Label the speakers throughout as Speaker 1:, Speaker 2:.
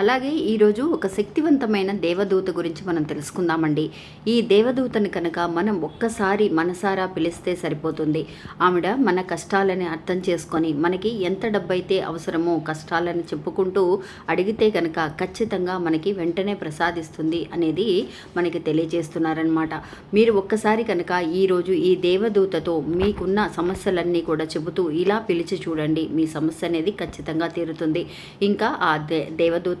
Speaker 1: అలాగే ఈరోజు ఒక శక్తివంతమైన దేవదూత గురించి మనం తెలుసుకుందామండి. ఈ దేవదూతని కనుక మనం ఒక్కసారి మనసారా పిలిస్తే సరిపోతుంది. ఆవిడ మన కష్టాలని అర్థం చేసుకొని మనకి ఎంత డబ్బైతే అవసరమో కష్టాలని చెప్పుకుంటూ అడిగితే కనుక ఖచ్చితంగా మనకి వెంటనే ప్రసాదిస్తుంది అనేది మనకి తెలియజేస్తున్నారనమాట మీరు ఒక్కసారి కనుక ఈరోజు ఈ దేవదూతతో మీకున్న సమస్యలన్నీ కూడా చెబుతూ ఇలా పిలిచి చూడండి. మీ సమస్య అనేది ఖచ్చితంగా తీరుతుంది. ఇంకా ఆ దే దేవదూత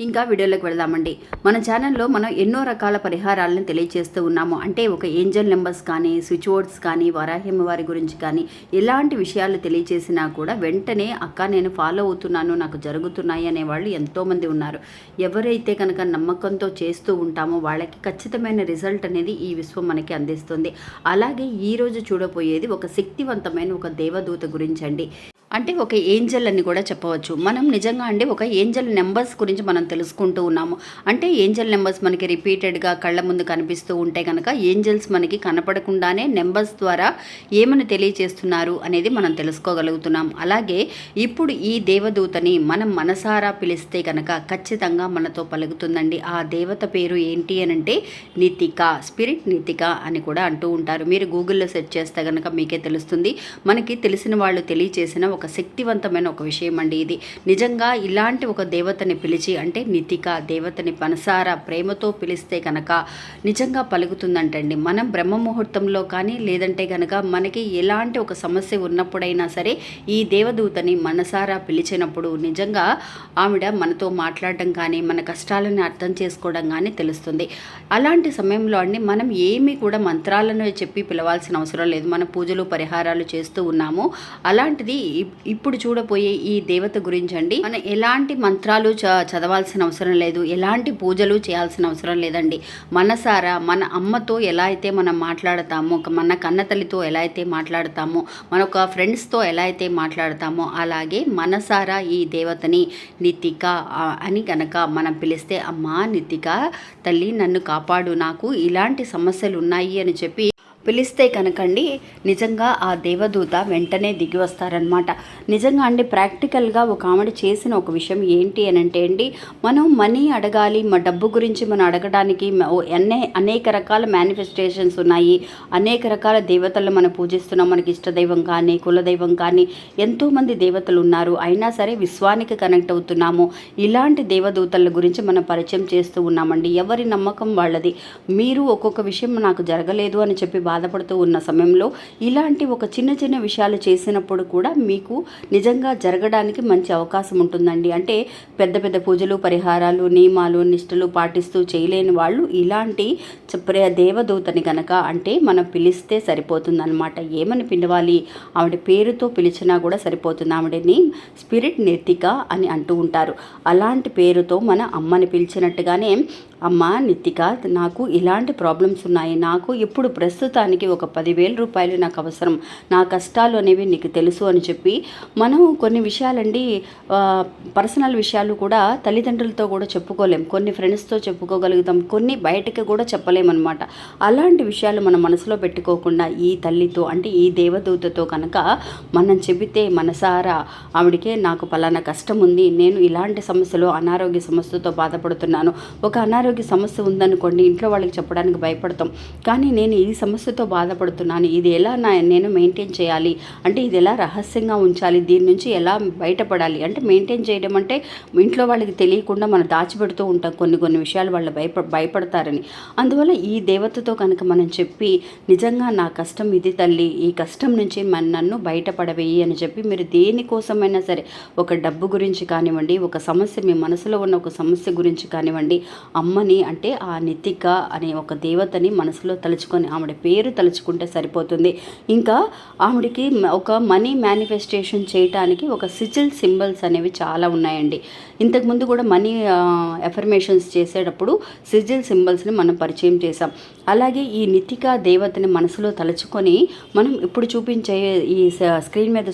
Speaker 1: ఇంకా వీడియోలోకి వెళదామండి. మన ఛానల్లో మనం ఎన్నో రకాల పరిహారాలను తెలియజేస్తూ ఉన్నాము. అంటే ఒక ఏంజల్ నెంబర్స్ కానీ స్విచ్ బోర్డ్స్ కానీ వరాహిమ వారి గురించి కానీ ఎలాంటి విషయాలు తెలియజేసినా కూడా వెంటనే అక్క నేను ఫాలో అవుతున్నాను నాకు జరుగుతున్నాయి అనేవాళ్ళు ఎంతోమంది ఉన్నారు. ఎవరైతే కనుక నమ్మకంతో చేస్తూ ఉంటామో వాళ్ళకి ఖచ్చితమైన రిజల్ట్ అనేది ఈ విశ్వం మనకి అందిస్తుంది. అలాగే ఈరోజు చూడబోయేది ఒక శక్తివంతమైన ఒక దేవదూత గురించి అండి. అంటే ఒక ఏంజల్ అని కూడా చెప్పవచ్చు. మనం నిజంగా అండి ఒక ఏంజల్ నెంబర్స్ గురించి మనం తెలుసుకుంటూ ఉన్నాము. అంటే ఏంజల్ నెంబర్స్ మనకి రిపీటెడ్గా కళ్ళ ముందు కనిపిస్తూ ఉంటే కనుక ఏంజల్స్ మనకి కనపడకుండానే నెంబర్స్ ద్వారా ఏమని తెలియచేస్తున్నారు అనేది మనం తెలుసుకోగలుగుతున్నాం. అలాగే ఇప్పుడు ఈ దేవదూతని మనం మనసారా పిలిస్తే కనుక ఖచ్చితంగా మనతో పలుకుతుందండి. ఆ దేవత పేరు ఏంటి అని అంటే నితిక స్పిరిట్ నితిక అని కూడా అంటూ ఉంటారు. మీరు గూగుల్లో సెర్చ్ చేస్తే కనుక మీకే తెలుస్తుంది. మనకి తెలిసిన వాళ్ళు తెలియచేసిన ఒక ఒక శక్తివంతమైన ఒక విషయం అండి ఇది. నిజంగా ఇలాంటి ఒక దేవతని పిలిచి అంటే నితిక దేవతని మనసారా ప్రేమతో పిలిస్తే కనుక నిజంగా పలుకుతుందంటండి. మనం బ్రహ్మ ముహూర్తంలో కానీ లేదంటే కనుక మనకి ఎలాంటి ఒక సమస్య ఉన్నప్పుడైనా సరే ఈ దేవదూతని మనసారా పిలిచినప్పుడు నిజంగా ఆవిడ మనతో మాట్లాడడం కానీ మన కష్టాలను అర్థం చేసుకోవడం కానీ తెలుస్తుంది. అలాంటి సమయంలో అండి మనం ఏమీ కూడా మంత్రాలను చెప్పి పిలవాల్సిన అవసరం లేదు. మన పూజలు పరిహారాలు చేస్తూ ఉన్నాము. అలాంటిది ఇప్పుడు చూడబోయే ఈ దేవత గురించి అండి మనం ఎలాంటి మంత్రాలు చ చదవాల్సిన అవసరం లేదు. ఎలాంటి పూజలు చేయాల్సిన అవసరం లేదండి. మనసారా మన అమ్మతో ఎలా అయితే మనం మాట్లాడతామో మన కన్నతల్లితో ఎలా అయితే మాట్లాడతామో మన ఒక ఫ్రెండ్స్తో ఎలా అయితే మాట్లాడతామో అలాగే మనసారా ఈ దేవతని నితిక అని కనుక మనం పిలిస్తే అమ్మా నితిక తల్లి నన్ను కాపాడు. నాకు ఇలాంటి సమస్యలు ఉన్నాయి అని చెప్పి పిలిస్తే కనుకండి నిజంగా ఆ దేవదూత వెంటనే దిగి వస్తారనమాట నిజంగా అండి ప్రాక్టికల్గా ఒక ఆవిడ చేసిన ఒక విషయం ఏంటి అని అంటే అండి మనం మనీ అడగాలి మా డబ్బు గురించి మనం అడగడానికి అనే అనేక రకాల మేనిఫెస్టేషన్స్ ఉన్నాయి. అనేక రకాల దేవతలను మనం పూజిస్తున్నాం. మనకి ఇష్టదైవం కానీ కులదైవం కానీ ఎంతోమంది దేవతలు ఉన్నారు. అయినా సరే విశ్వానికి కనెక్ట్ అవుతున్నాము. ఇలాంటి దేవదూతల గురించి మనం పరిచయం చేస్తూ ఉన్నామండి. ఎవరి నమ్మకం వాళ్ళది? మీరు ఒక్కొక్క విషయం నాకు జరగలేదు అని చెప్పి బాధపడుతూ ఉన్న సమయంలో ఇలాంటి ఒక చిన్న చిన్న విషయాలు చేసినప్పుడు కూడా మీకు నిజంగా జరగడానికి మంచి అవకాశం ఉంటుందండి. అంటే పెద్ద పెద్ద పూజలు పరిహారాలు నియమాలు నిష్ఠలు పాటిస్తూ చేయలేని వాళ్ళు ఇలాంటి ప్రయ దేవదూతని కనుక అంటే మనం పిలిస్తే సరిపోతుందన్నమాట. ఏమని పిలవాలి? ఆవిడ పేరుతో పిలిచినా కూడా సరిపోతుంది. ఆవిడని స్పిరిట్ నెత్తిక అని అంటూ ఉంటారు. అలాంటి పేరుతో మన అమ్మని పిలిచినట్టుగానే అమ్మ నిత్తిక నాకు ఇలాంటి ప్రాబ్లమ్స్ ఉన్నాయి. నాకు ఇప్పుడు ప్రస్తుతానికి ఒక పదివేల రూపాయలు నాకు అవసరం. నా కష్టాలు అనేవి నీకు తెలుసు అని చెప్పి మనం కొన్ని విషయాలండి పర్సనల్ విషయాలు కూడా తల్లిదండ్రులతో కూడా చెప్పుకోలేం. కొన్ని ఫ్రెండ్స్తో చెప్పుకోగలుగుతాం కొన్ని బయటకి కూడా చెప్పలేమన్నమాట. అలాంటి విషయాలు మన మనసులో పెట్టుకోకుండా ఈ తల్లితో అంటే ఈ దేవదూతతో కనుక మనం చెబితే మనసారా ఆవిడకే నాకు పలానా కష్టం ఉంది నేను ఇలాంటి సమస్యలు అనారోగ్య సమస్యతో బాధపడుతున్నాను. ఒక అనారోగ్య సమస్య ఉందనుకోండి ఇంట్లో వాళ్ళకి చెప్పడానికి భయపడతాం. కానీ నేను ఈ సమస్య మనసుతో బాధపడుతున్నాను. ఇది ఎలా నా నేను మెయింటైన్ చేయాలి? అంటే ఇది ఎలా రహస్యంగా ఉంచాలి? దీని నుంచి ఎలా బయటపడాలి? అంటే మెయింటైన్ చేయడం అంటే ఇంట్లో వాళ్ళకి తెలియకుండా మనం దాచిపెడుతూ ఉంటాం. కొన్ని కొన్ని విషయాలు వాళ్ళు భయప భయపడతారని. అందువల్ల ఈ దేవతతో కనుక మనం చెప్పి నిజంగా నా కష్టం ఇది తల్లి. ఈ కష్టం నుంచి మన నన్ను బయటపడవేయి అని చెప్పి మీరు దేనికోసమైనా సరే ఒక డబ్బు గురించి కానివ్వండి ఒక సమస్య మీ మనసులో ఉన్న ఒక సమస్య గురించి కానివ్వండి అమ్మని అంటే ఆ నితిక అనే ఒక దేవతని మనసులో తలుచుకొని ఆవిడ పేరు తలుచుకుంటే సరిపోతుంది. ఇంకా ఆవిడకి ఒక మనీ మేనిఫెస్టేషన్ చేయటానికి ఒక సిజిల్ సింబల్స్ అనేవి చాలా ఉన్నాయండి. ఇంతకుముందు కూడా మనీ ఎఫర్మేషన్స్ చేసేటప్పుడు సిజిల్ సింబల్స్ని మనం పరిచయం చేసాం అలాగే ఈ నితికా దేవతని మనసులో తలుచుకొని మనం ఇప్పుడు చూపించే ఈ స్క్రీన్ మీద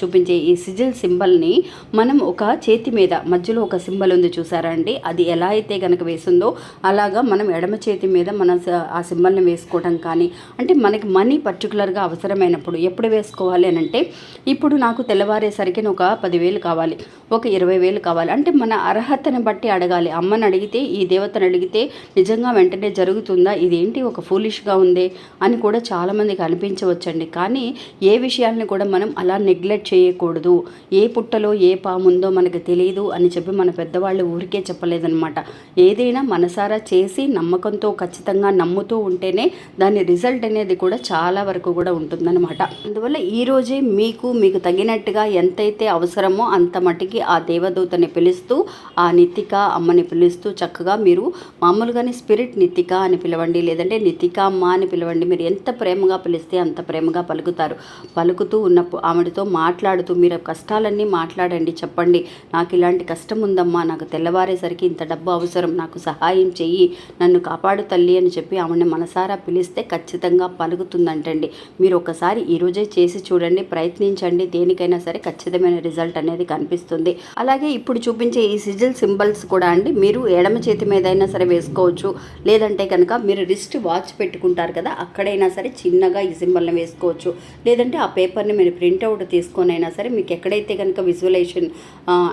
Speaker 1: చూపించే ఈ సిజిల్ సింబల్ని మనం ఒక చేతి మీద మధ్యలో ఒక సింబల్ ఉంది చూసారా అండి? అది ఎలా అయితే కనుక వేసిందో అలాగా మనం ఎడమ చేతి మీద మన స- ఆ సింబల్ని వేసుకోవడం కానీ అంటే మనకి మనీ పర్టికులర్గా అవసరమైనప్పుడు ఎప్పుడు వేసుకోవాలి అని అంటే ఇప్పుడు నాకు తెల్లవారేసరికి ఒక పదివేలు కావాలి ఒక ఇరవై వేలు కావాలి. అంటే మన అర్హతను బట్టి అడగాలి. అమ్మని అడిగితే ఈ దేవతను అడిగితే నిజంగా వెంటనే జరుగుతుందా? ఏంటి? ఒక ఫూలిష్గా ఉంది అని కూడా చాలామందికి అనిపించవచ్చండి. కానీ ఏ విషయాలను కూడా మనం అలా నెగ్లెక్ట్ చేయకూడదు. ఏ పుట్టలో ఏ పాము ఉందో మనకు తెలియదు అని చెప్పి మన పెద్దవాళ్ళు ఊరికే చెప్పలేదన్నమాట. ఏదైనా మనసారా చేసి నమ్మకంతో ఖచ్చితంగా నమ్ముతూ ఉంటేనే దాని రిజల్ట్ అనేది కూడా చాలా వరకు కూడా ఉంటుందన్నమాట. అందువల్ల ఈరోజే మీకు మీకు తగినట్టుగా ఎంతైతే అవసరమో అంత మటుకి ఆ దేవదూతని పిలుస్తూ ఆ నితిక అమ్మని పిలుస్తూ చక్కగా మీరు మామూలుగానే స్పిరిట్ నితిక అని పిలవండి లేదా లేదంటే నితిక అమ్మ అని పిలవండి. మీరు ఎంత ప్రేమగా పిలిస్తే అంత ప్రేమగా పలుకుతారు. పలుకుతూ ఉన్నప్పుడు ఆవిడతో మాట్లాడుతూ మీరు కష్టాలన్నీ మాట్లాడండి. చెప్పండి. నాకు ఇలాంటి కష్టం ఉందమ్మా. నాకు తెల్లవారేసరికి ఇంత డబ్బు అవసరం. నాకు సహాయం చెయ్యి. నన్ను కాపాడు తల్లి అని చెప్పి ఆవిడని మనసారా పిలిస్తే ఖచ్చితంగా పలుకుతుందంటండి. మీరు ఒకసారి ఈరోజే చేసి చూడండి. ప్రయత్నించండి. దేనికైనా సరే ఖచ్చితమైన రిజల్ట్ అనేది కనిపిస్తుంది. అలాగే ఇప్పుడు చూపించే ఈ సిజిల్ సింబల్స్ కూడా అండి. మీరు ఎడమ చేతి మీద అయినా సరే వేసుకోవచ్చు. లేదంటే కనుక మీరు రిస్ట్ వాచ్ పెట్టుకుంటారు కదా అక్కడైనా సరే చిన్నగా ఈ సింబల్ని వేసుకోవచ్చు. లేదంటే ఆ పేపర్ని మీరు ప్రింట్అవుట్ తీసుకొని అయినా సరే మీకు ఎక్కడైతే కనుక విజువలైజేషన్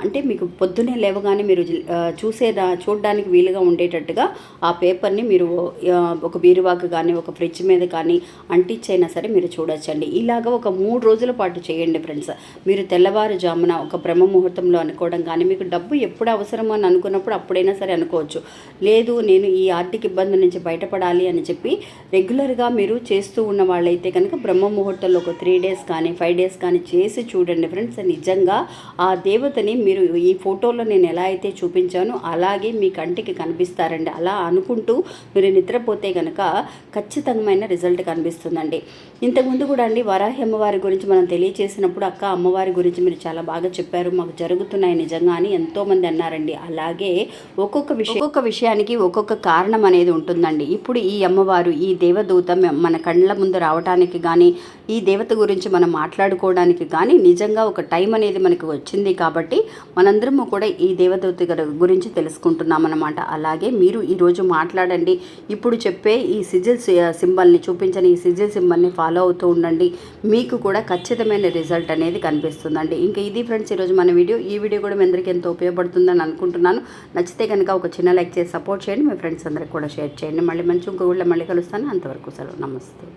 Speaker 1: అంటే మీకు పొద్దునే లేవగానే మీరు చూసేదా చూడడానికి వీలుగా ఉండేటట్టుగా ఆ పేపర్ని మీరు ఒక బీరువాకు కానీ ఒక ఫ్రిడ్జ్ మీద కానీ అంటించైనా సరే మీరు చూడొచ్చండి. ఇలాగ ఒక మూడు రోజుల పాటు చేయండి ఫ్రెండ్స్. మీరు తెల్లవారుజామున ఒక బ్రహ్మ ముహూర్తంలో అనుకోవడం కానీ మీకు డబ్బు ఎప్పుడు అవసరమో అని అనుకున్నప్పుడు అప్పుడైనా సరే అనుకోవచ్చు. లేదు నేను ఈ ఆర్థిక ఇబ్బంది నుంచి బయటపడాలి అని చెప్పి రెగ్యులర్గా మీరు చేస్తూ ఉన్న వాళ్ళైతే కనుక బ్రహ్మ ముహూర్తంలో ఒక త్రీ డేస్ కానీ ఫైవ్ డేస్ కానీ చేసి చూడండి ఫ్రెండ్స్ నిజంగా ఆ దేవతని మీరు ఈ ఫోటోలో నేను ఎలా అయితే చూపించానో అలాగే మీ కంటికి కనిపిస్తారండి. అలా అనుకుంటూ మీరు నిద్రపోతే కనుక ఖచ్చితమైన రిజల్ట్ కనిపిస్తుందండి. ఇంతకుముందు కూడా అండి వరాహి అమ్మవారి గురించి మనం తెలియచేసినప్పుడు అక్క అమ్మవారి గురించి మీరు చాలా బాగా చెప్పారు. మాకు జరుగుతున్నాయి నిజంగా అని ఎంతోమంది అన్నారండి. అలాగే ఒక్కొక్క విషయం ఒక్కొక్క విషయానికి ఒక్కొక్క కారణం అనేది ఉంటుందండి. ఇప్పుడు ఈ అమ్మవారు ఈ దేవదూత మన కళ్ళ ముందు రావడానికి కానీ ఈ దేవత గురించి మనం మాట్లాడుకోవడానికి కానీ నిజంగా ఒక టైం అనేది మనకు వచ్చింది కాబట్టి మనందరము కూడా ఈ దేవదూత గురించి తెలుసుకుంటున్నాం అనమాట అలాగే మీరు ఈరోజు మాట్లాడండి. ఇప్పుడు చెప్పే ఈ సిజిల్ సింబల్ని చూపించని ఈ సిజిల్ సింబల్ని ఫాలో అవుతూ ఉండండి. మీకు కూడా ఖచ్చితమైన రిజల్ట్ అనేది కనిపిస్తుందండి. ఇంకా ఇది ఫ్రెండ్స్ ఈరోజు మన వీడియో. ఈ వీడియో కూడా మీ అందరికీ ఎంతో ఉపయోగపడుతుందని అనుకుంటున్నాను. నచ్చితే కనుక ఒక చిన్న లైక్ చేసి సపోర్ట్ చేయండి. మీ ఫ్రెండ్స్ అందరికి కూడా షేర్ చేయండి. మళ్ళీ మంచి ఇంకో ఊళ్ళో మళ్ళీ కలుస్తాను. అంతవరకు సెలవు. నమస్తే.